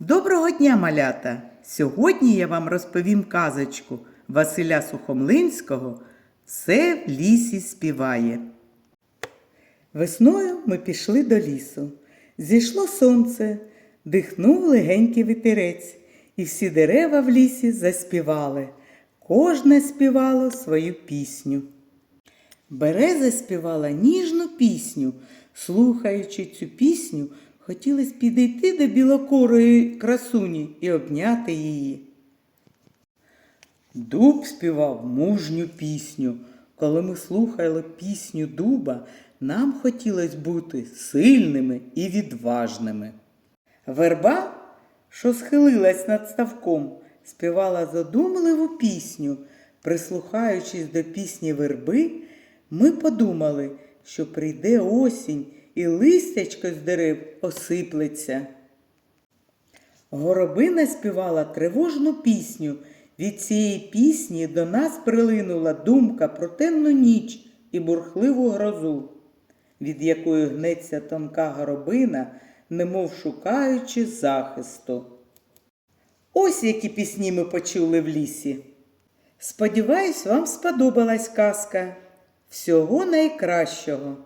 Доброго дня, малята! Сьогодні я вам розповім казочку Василя Сухомлинського Все в лісі співає. Весною ми пішли до лісу. Зійшло сонце, дихнув легенький вітерець, і всі дерева в лісі заспівали. Кожне співало свою пісню. Береза співала ніжну пісню. Слухаючи цю пісню, хотілось підійти до білокорої красуні і обняти її. Дуб співав мужню пісню. Коли ми слухали пісню дуба, нам хотілося бути сильними і відважними. Верба, що схилилась над ставком, співала задумливу пісню. Прислухаючись до пісні верби, ми подумали, що прийде осінь і листячко з дерев осиплеться. Горобина співала тривожну пісню. Від цієї пісні до нас прилинула думка про темну ніч і бурхливу грозу, від якої гнеться тонка горобина, немов шукаючи захисту. Ось які пісні ми почули в лісі. Сподіваюсь, вам сподобалась казка. Всього найкращого!